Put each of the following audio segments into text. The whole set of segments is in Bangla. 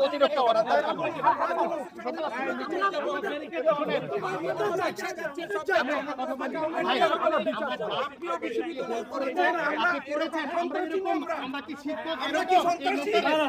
অতিরিক্ত আমরা কি শিক্ষক আমরা?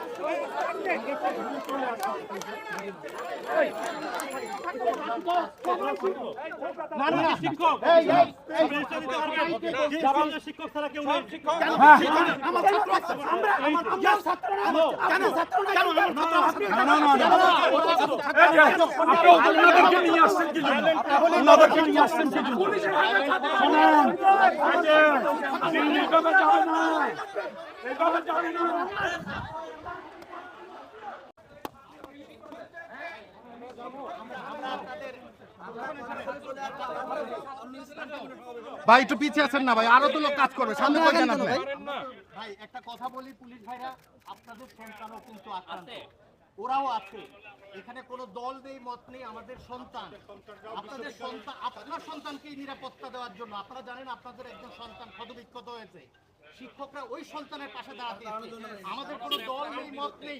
শিক্ষক ছাড়া কেউ নেই শিক্ষক ওনাদেরকে নিয়ে আসছেন কি জন্য নিয়ে আসছেন কি শোনেন এইভাবে যাবে না এইভাবে যাবে না ভাই একটু পিছিয়ে আছেন না ভাই? আরও তো লোক কাজ করবে সামনে আপনি। ভাই একটা কথা বলি পুলিশ ভাইরা আপনাদের সন্তানও কিন্তু আক্রান্ত। ওরাও আছে। এখানে কোনো দল নেই মত নেই আমাদের সন্তান। আপনাদের সন্তান আপনার সন্তানকে নিরাপত্তা দেওয়ার জন্য। আপনারা জানেন আপনাদের একজন সন্তান ক্ষতবিক্ষত হয়েছে। শিক্ষকরা ওই সন্তানের পাশে দাঁড়াতে আমাদের কোনো দল নেই মত নেই।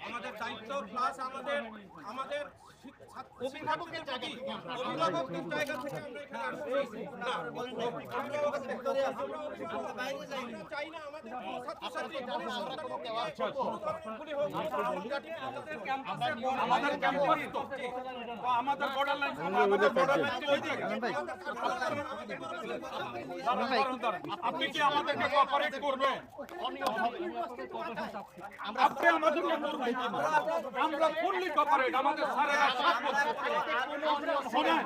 আমাদের দায়িত্ব প্লাস আমাদের আমাদের অভিভাবকের জায়গা অভিভাবকের জায়গা থেকে আমরা এখানে আসছি। না আমরা আমরা চাই না আমাদের ছাত্রছাত্রী ক্যাম্পাস তো। বর্ডার লাইন বর্ডার লাইন আপনি কি আমাদেরকে কোঅপারেট করবেন? আপনি আমাদেরকে করবেন আমরা ফুললি কপারেট আমাদের স্যারেরা সব শোনেন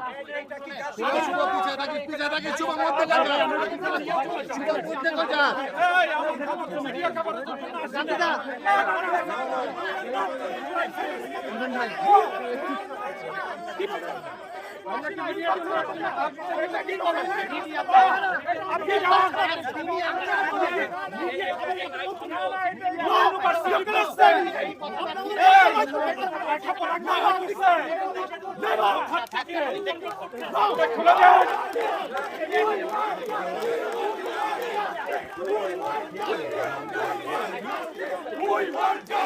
Thank you. We want God!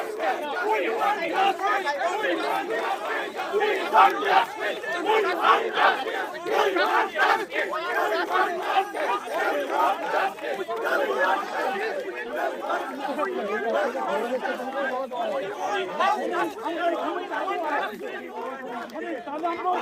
আঠারো